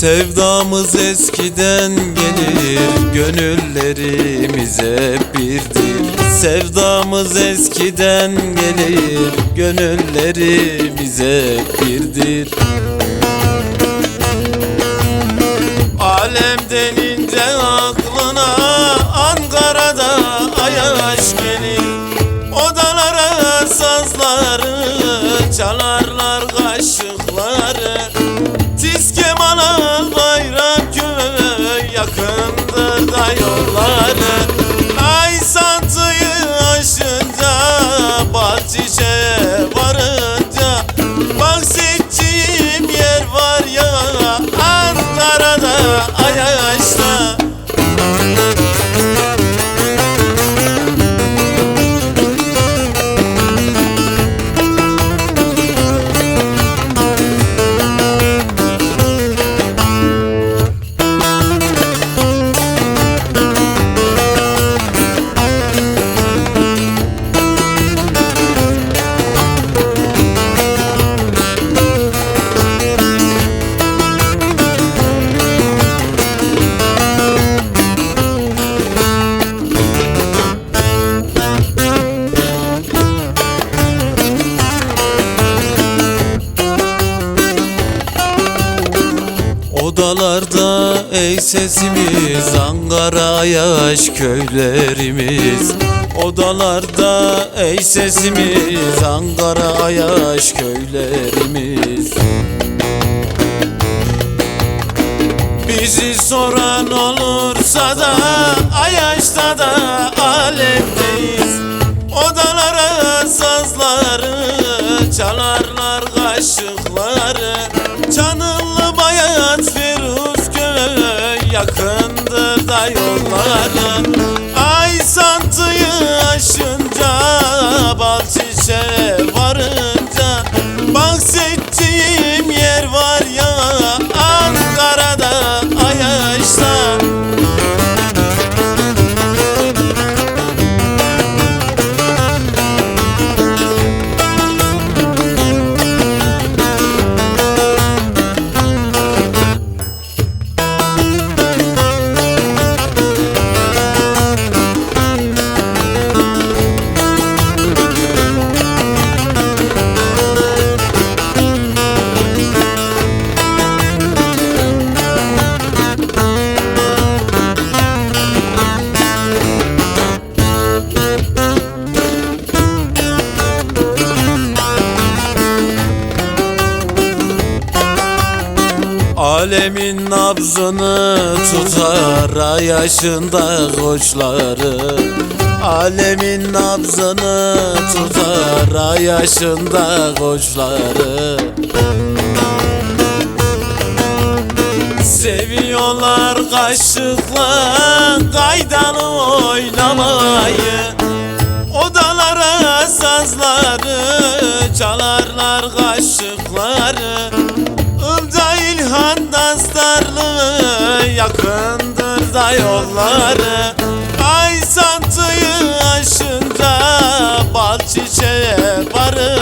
Sevdamız eskiden gelir Gönüllerimiz birdir. Sevdamız eskiden gelir Gönüllerimiz hep birdir. Alemden Çalarlar kaşıkları. Tiz kemana bayram köy Yakındır da yolları. Ay santıyı aşınca Bahçişe Odalarda ey sesimiz Ankara yaş köylerimiz. Odalarda ey sesimiz Ankara yaş köylerimiz. Bizi soran olursa da Ayaş'ta da alemdeyiz. Odalara sazları Çalarlar kaşıkları Yakındır da yolları Ay santıyı aşınca Bal çiçeğe varınca Bahsettiğim Alemin nabzını tutar ay yaşında koçları. Alemin nabzını tutar ay yaşında koçları. Seviyorlar kaşıkla kaydalı oynamayı. Odalara sazları çalarlar kaşıkları Pınarlı yakındır da yolları. Ay sancıyı aşınca bal çiçeğe varır.